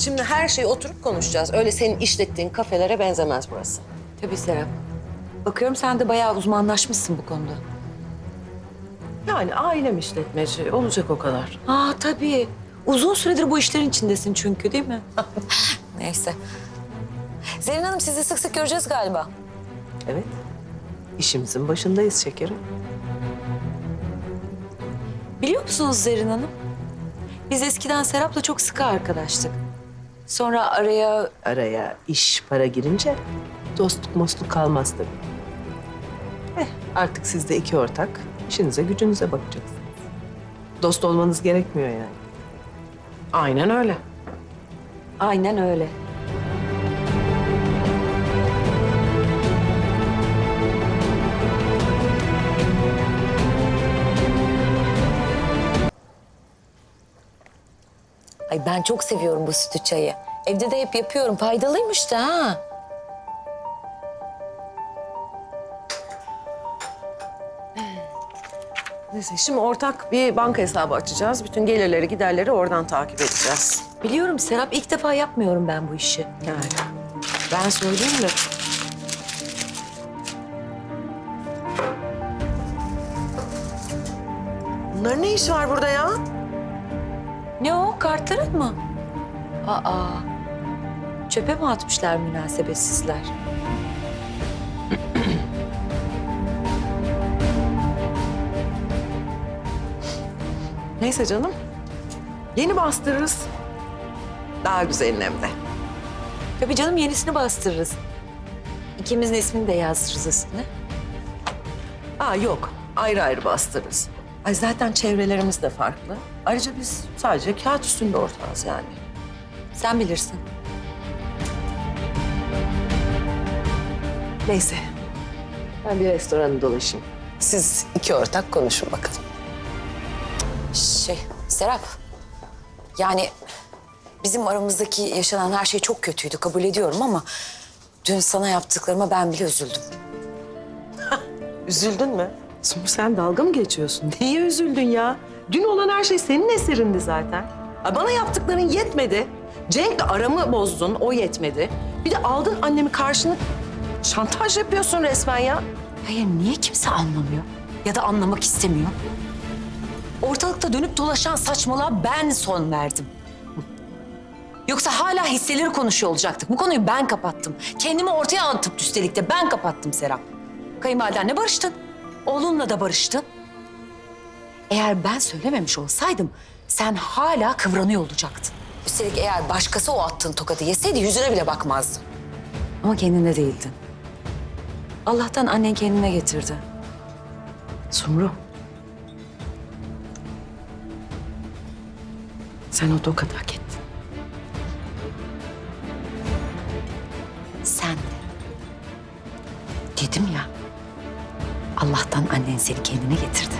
şimdi her şeyi oturup konuşacağız. Öyle senin işlettiğin kafelere benzemez burası. Tabii Serap. Bakıyorum sen de bayağı uzmanlaşmışsın bu konuda. Yani ailem işletmeci olacak o kadar. Aa tabii. Uzun süredir bu işlerin içindesin çünkü değil mi? Neyse. Zerrin Hanım sizi sık sık göreceğiz galiba. Evet. İşimizin başındayız şekerim. Biliyor musunuz Zerrin Hanım? Biz eskiden Serap'la çok sıkı arkadaştık. Sonra araya Araya iş para girince dostluk mostluk kalmaz tabii. Eh, artık siz de iki ortak işinize gücünüze bakacaksınız. Dost olmanız gerekmiyor yani. Aynen öyle. aynen öyle. Ay ben çok seviyorum bu sütü çayı. Evde de hep yapıyorum. Faydalıymış da ha. Neyse şimdi ortak bir banka hesabı açacağız. Bütün gelirleri giderleri oradan takip edeceğiz. Biliyorum Serap ilk defa yapmıyorum ben bu işi. Yani ben söyleyeyim mi? Bunların ne işi var burada ya? Ne o? Kartların mı? Aa. Çöpe mi atmışlar münasebetsizler? Neyse canım. Yeni bastırırız. Daha güzelin hem de. Tabii canım yenisini bastırırız. İkimizin ismini de yazdırırız üstüne. Aa yok. Ayrı ayrı bastırırız. Ay zaten çevrelerimiz de farklı. Ayrıca biz sadece kağıt üstünde ortağız yani. Sen bilirsin. Neyse. Ben bir restoranı dolaşayım. Siz iki ortak konuşun bakalım. Şey, Serap. Yani bizim aramızdaki yaşanan her şey çok kötüydü kabul ediyorum ama dün sana yaptıklarıma ben bile üzüldüm. Üzüldün mü? Sumru sen dalga mı geçiyorsun? Neye üzüldün ya? Dün olan her şey senin eserindi zaten. Ay, Bana yaptıkların yetmedi. Cenk'le aramı bozdun, o yetmedi. Bir de aldın annemi karşını şantaj yapıyorsun resmen ya. Hayır niye kimse anlamıyor? Ya da anlamak istemiyor? Ortalıkta dönüp dolaşan saçmalığa ben son verdim. Yoksa hala hisseleri konuşuyor olacaktık. Bu konuyu ben kapattım. Kendimi ortaya atıp üstelik de ben kapattım Serap. Kayınvalidenle barıştın. Oğlunla da barıştın. Eğer ben söylememiş olsaydım sen hala kıvranıyor olacaktın. Üstelik eğer başkası o attığın tokadı yeseydi yüzüne bile bakmazdı. Ama kendinde değildin. Allah'tan annen kendine getirdi. Sumru. Sen o tokadı hak ettin. Sen de. Dedim ya. Allah'tan annen seni kendine getirdi.